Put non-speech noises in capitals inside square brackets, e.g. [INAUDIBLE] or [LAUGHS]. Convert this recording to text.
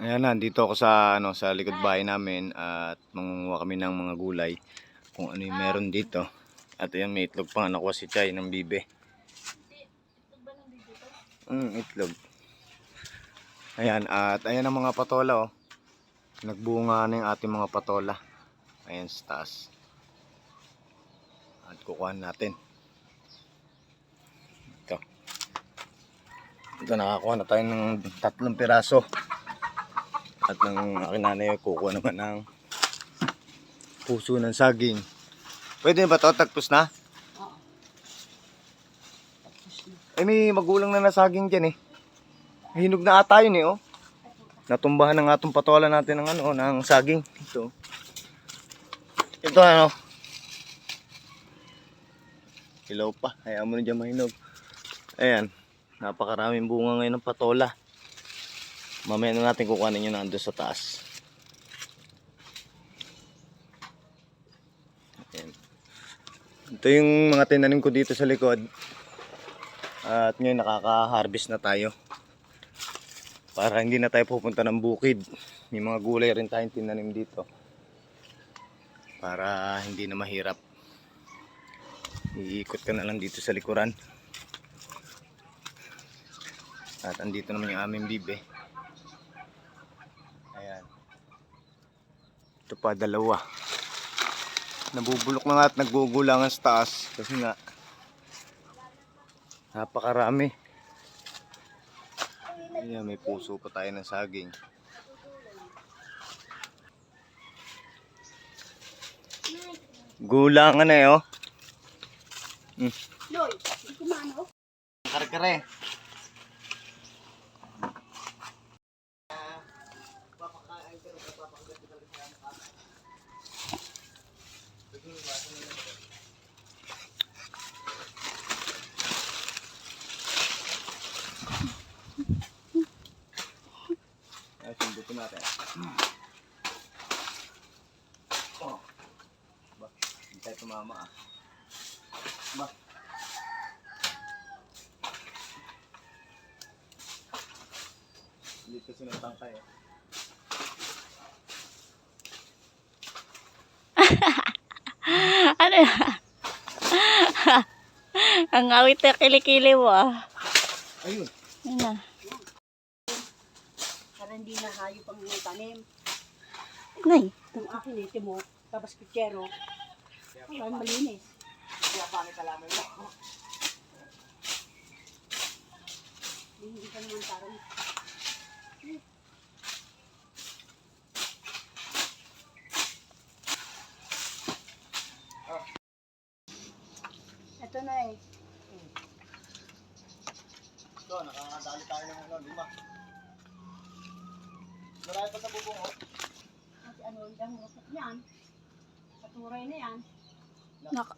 Ayan na, dito ako sa ano sa likod bahay namin at mangunguha kami ng mga gulay kung ano yung meron dito. At ayan may itlog pa nakuha si Chay ng bibe. Mm, itlog. Ayan, at ayan ang mga patola oh. Nagbunga na yung ating mga patola. Ayan sa taas. At kukuha natin. Ito. Ito nakakuha na tayo ng tatlong piraso. At ng aking nanay kukuha naman ng puso ng saging. Pwede na ba ito? Tagpos na? Oo. Eh may magulang na nasaging dyan eh. Hinog na ata yun eh oh. Natumbahan ng atong patola natin ng ano, ng saging. Ito. Ito ano. Hilaw pa. Hayaan mo na dyan mahinog. Ayan. Napakaraming bunga ngayon ng patola. Mamaya na natin kukuhanin yun nandun sa taas. Ayan. Ito yung mga tinanim ko dito sa likod. At ngayon nakaka-harvest na tayo. Para hindi na tayo pupunta ng bukid. May mga gulay rin tayong tinanim dito. Para hindi na mahirap. Iikot ka na lang dito sa likuran. At andito naman yung aming bibe. Ito pa, dalawa. Nabubulok na nga at naggugulangan sa taas. Kasi nga, napakarami. Ayan, may puso pa tayo ng saging. Gulangan na eh, oh. Loy, hindi ko maano. Kare-kare. Ay, sumbutin natin. Oh. Ba, tumama ah. Ba. Hindi kasi ng tangkay eh. [LAUGHS] Ano yan? [LAUGHS] Ang awit na kilikili mo ah. Ayun. Yun na. Para hindi na hayop ang tanim. Nay. Itong akin eh, timo. Tapos kutsero. Parang malinis. Kaya pangit alaman mo. Hindi ka naman parang Ito na eh. Ito, nakakadali tayo ng ano, lima. Marami pa sa bubong oh. Kasi ano, ang rusok niyan. Paturay na yan. Nak-